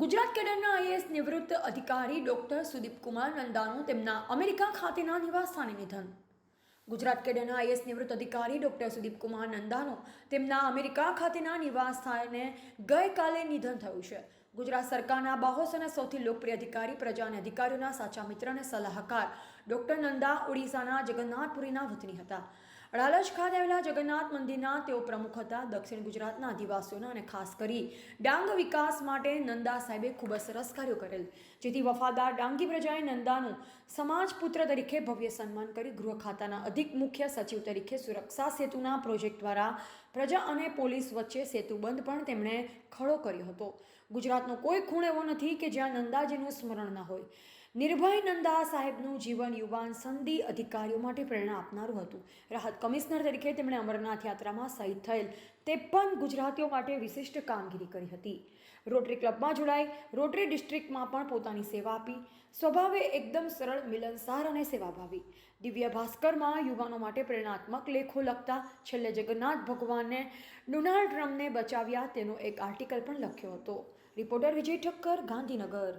Gujarat કેડરના IAS નિવૃત્ત અધિકારી doctor સુદીપકુમાર નંદાનું તેમના અમેરિકા ખાતેના નિવાસસ્થાને નિધન. ગુજરાત કેડરના આઈએએસ નિવૃત્ત અધિકારી ડોક્ટર સુદીપકુમાર નંદાનું તેમના અમેરિકા ખાતેના નિવાસસ્થાને ગઈકાલે નિધન થયું છે. ગુજરાત સરકારના બાહોસ અને સૌથી લોકપ્રિય અધિકારી, પ્રજા અને અધિકારીઓના સાચા મિત્ર અને સલાહકાર ડોક્ટર નંદા ઓડિશાના જગન્નાથપુરીના વતની હતા. અડાલજ ખાતે આવેલા જગન્નાથ મંદિરના તેઓ પ્રમુખ હતા. દક્ષિણ ગુજરાતના આદિવાસીઓના અને ખાસ કરી ડાંગ વિકાસ માટે નંદા સાહેબે ખૂબ જ સરસ કાર્યો કરેલ. જેથી વફાદાર ડાંગી પ્રજાએ નંદાનું સમાજ પુત્ર તરીકે ભવ્ય સન્માન કરી ગૃહ ખાતાના અધિક મુખ્ય સચિવ તરીકે સુરક્ષા સેતુના પ્રોજેક્ટ દ્વારા પ્રજા અને પોલીસ વચ્ચે સેતુબંધ પણ તેમણે ખડો કર્યો હતો. ગુજરાતનો કોઈ ખૂણ એવો નથી કે જ્યાં નંદાજીનું સ્મરણ ન હોય. નિર્ભય નંદા સાહેબનું જીવન યુવાન સંધિ અધિકારીઓ માટે પ્રેરણા આપનારું હતું. રાહત કમિશનર તરીકે તેમણે અમરનાથ યાત્રામાં શહીદ થયેલ ત્રેપન ગુજરાતીઓ માટે વિશિષ્ટ કામગીરી કરી હતી. રોટરી ક્લબમાં જોડાઈ, રોટરી ડિસ્ટ્રિક્ટમાં પણ પોતાની સેવા આપી, સ્વભાવે એકદમ સરળ, મિલનસાર અને સેવાભાવી. દિવ્ય ભાસ્કરમાં યુવાનો માટે પ્રેરણાત્મક લેખો લખતા છેલ્લે જગન્નાથ ભગવાનને ડોનાલ્ડ ટ્રમ્પને બચાવ્યા તેનો એક આર્ટિકલ પણ લખ્યો હતો. રિપોર્ટર વિજય ઠક્કર, ગાંધીનગર.